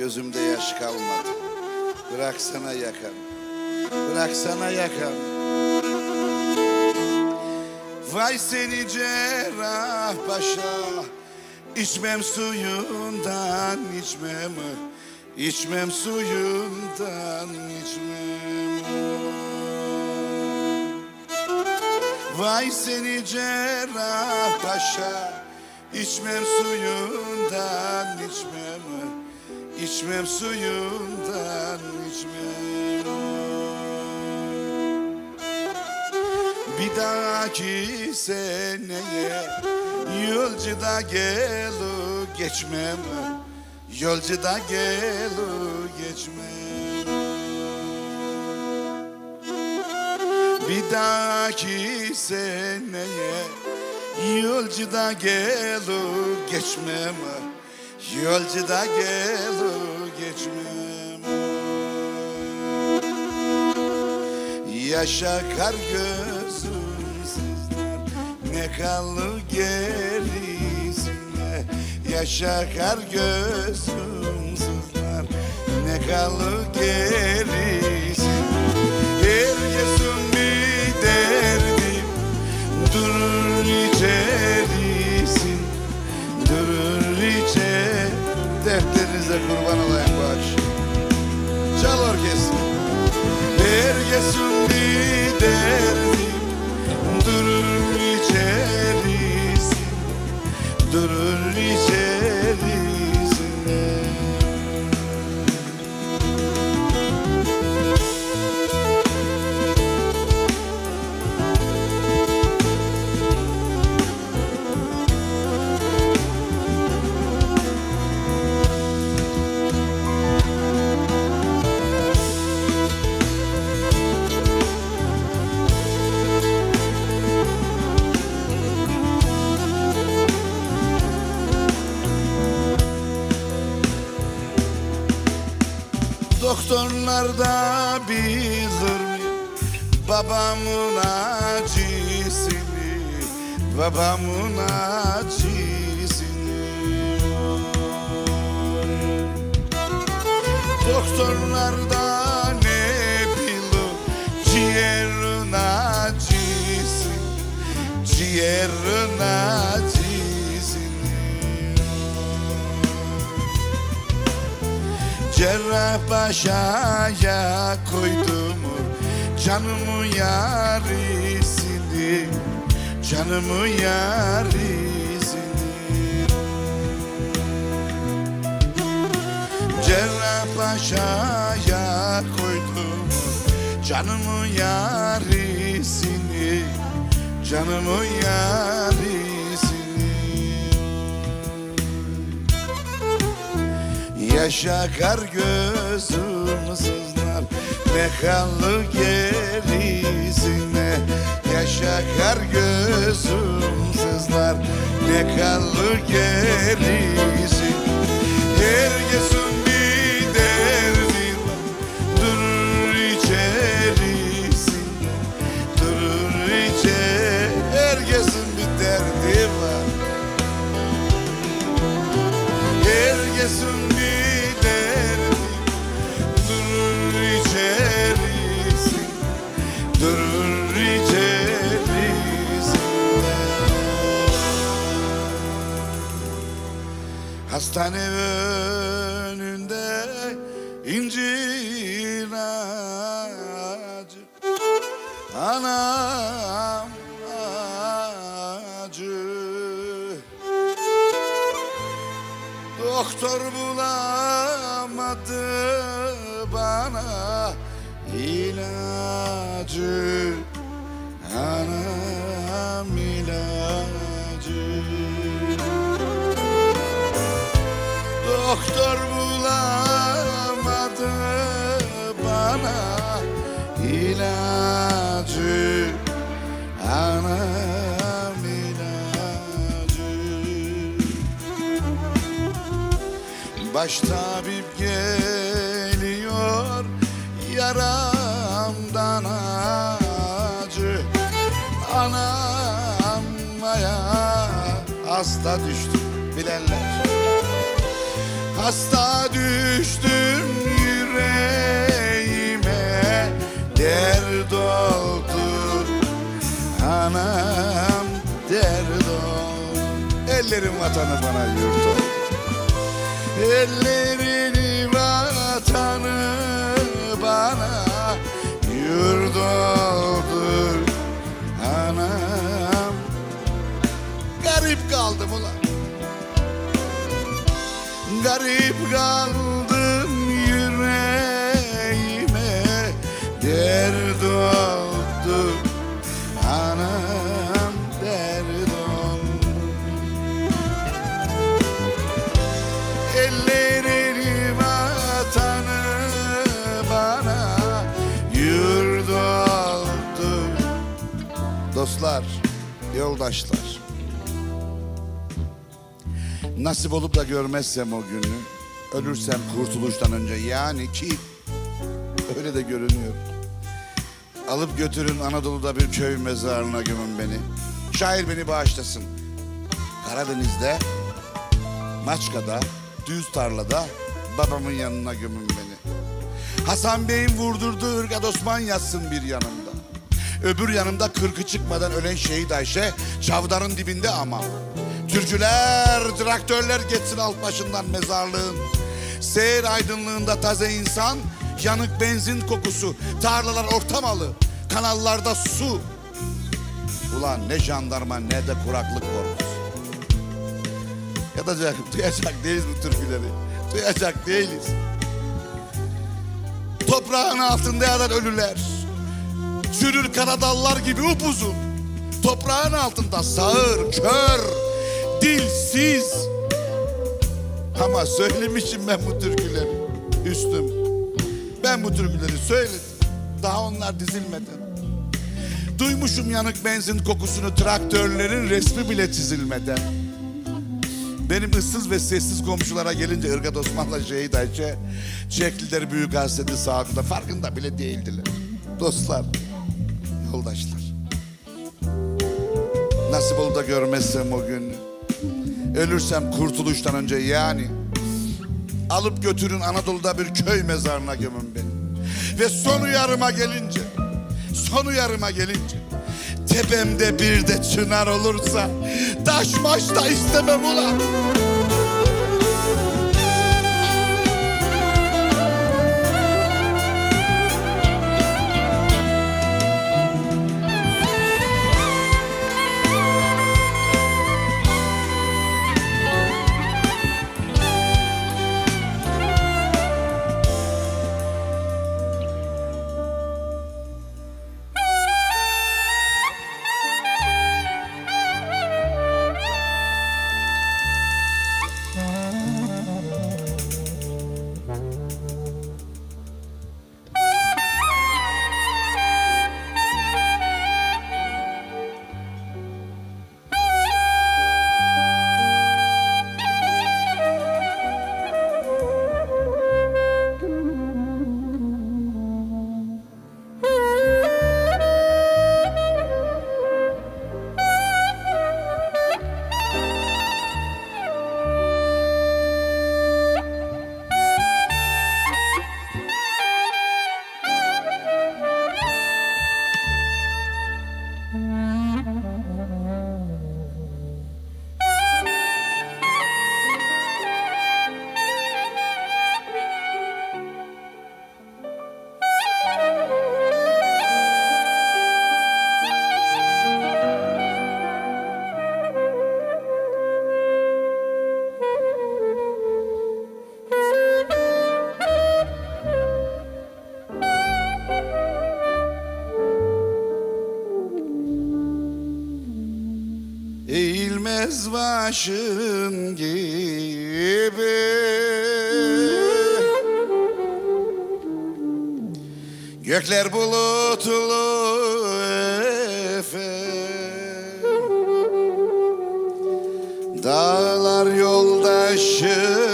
Gözümde yaş kalmadı. Bıraksana yakam. Bıraksana yakam. Vay seni cerrah paşa İçmem suyundan içmem İçmem suyundan içmem Vay seni cerrah paşa İçmem suyundan içmem İçmem suyundan içmem. Bir dahaki seneye Yolcuda gelu geçmem. Yolcuda gelu geçmem. Bir dahaki seneye Yolcuda gelu geçmem Yolcuda gelu geçmem. Yaşa kar gözüm sızlar Ne kalır gerisine Yaşa kar gözüm sızlar Ne kalır gerisine Herkesin bir Doktorlar da bilir mi Babamın acısını Babamın acısını. Doktorlar da ne bilir Ciğerin acısı Ciğerin acısını Cerrahpaşa'ya koydum canımı yarisini Canımı yarisini Cerrahpaşa'ya koydum canımı yarisini Canımı yarisini Yaşa kar gözüm sızlar Ne kalır gerisine. Yaşa kar gözüm sızlar Ne kalır gerisine. Herkesin Hastane önünde incir ağacı. Anam acı Doktor bulamadı bana ilacı. Anam Doktor bulamadı bana ilacı Anam ilacı. Baş tabip geliyor yaramdan acı. Anam sevdaya hasta düştüm bilenler Hasta düştüm yüreğime dert oldu. Anam dert oldu. Ellerim vatanı bana yurt oldu Ellerini kaldım yüreğime Dert oldu Anam dert oldu. Ellerini vatanı bana yurt oldu. Dostlar, yoldaşlar. Nasip olup da görmezsem o günü Ölürsem kurtuluştan önce yani ki Öyle de görünüyor. Alıp götürün Anadolu'da bir köy mezarına gömün beni. Şair beni bağışlasın. Karadeniz'de Maçka'da Düz tarlada Babamın yanına gömün beni. Hasan Bey'in vurdurduğu ırgat Osman yatsın bir yanımda. Öbür yanımda kırkı çıkmadan ölen şehit Ayşe Çavdarın dibinde ama. Türküler, traktörler geçsin alt başından mezarlığın Seyir aydınlığında taze insan Yanık benzin kokusu Tarlalar ortamalı Kanallarda su. Ulan ne jandarma ne de kuraklık korkusu. Yatacak, duyacak değiliz bu türküleri. Duyacak değiliz. Toprağın altında yatan ölüler Çürür karadallar gibi upuzun. Toprağın altında sağır, kör, dilsiz Ama söylemişim ben bu türküleri Üstüm Ben bu türküleri söyledim Daha onlar dizilmeden Duymuşum yanık benzin kokusunu traktörlerin resmi bile çizilmeden benim ıssız ve sessiz komşulara gelince Irgat Osman'la Şehit Ayşe çektiler büyük hasreti sağında farkında bile değildiler. Dostlar, yoldaşlar. Nasip olur da görmezsem o gün. Ölürsem kurtuluştan önce yani. Alıp götürün Anadolu'da bir köy mezarına gömün beni. Ve son uyarıma gelince, son uyarıma gelince tepemde bir de çınar olursa taş maş da istemem ulan. Başın gibi. Gökler bulutlu efe. Dağlar yoldaşın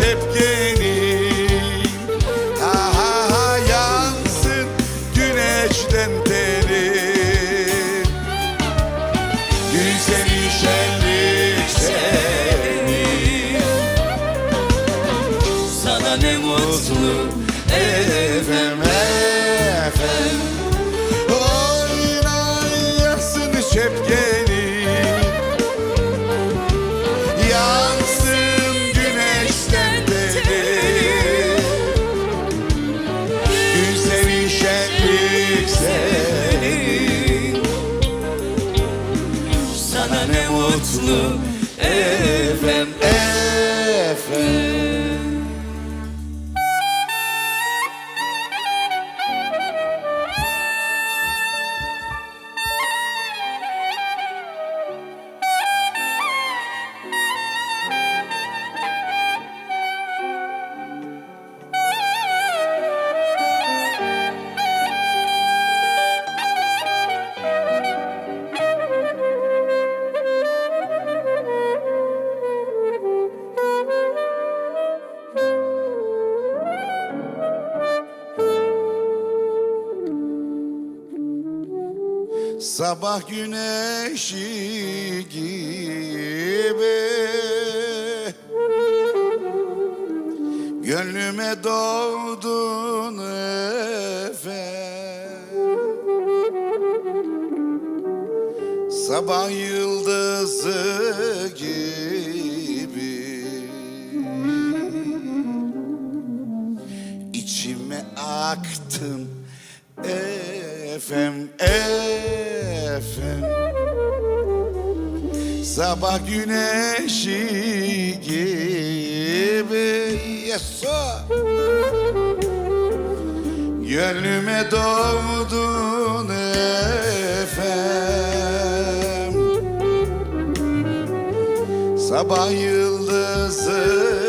hep yeni Sabah güneşi gibi. Gönlüme doğdun efe. Sabah yıldızı Sabah güneşi gibi Yeso Gönlüme doğdun efem. Sabah yıldızı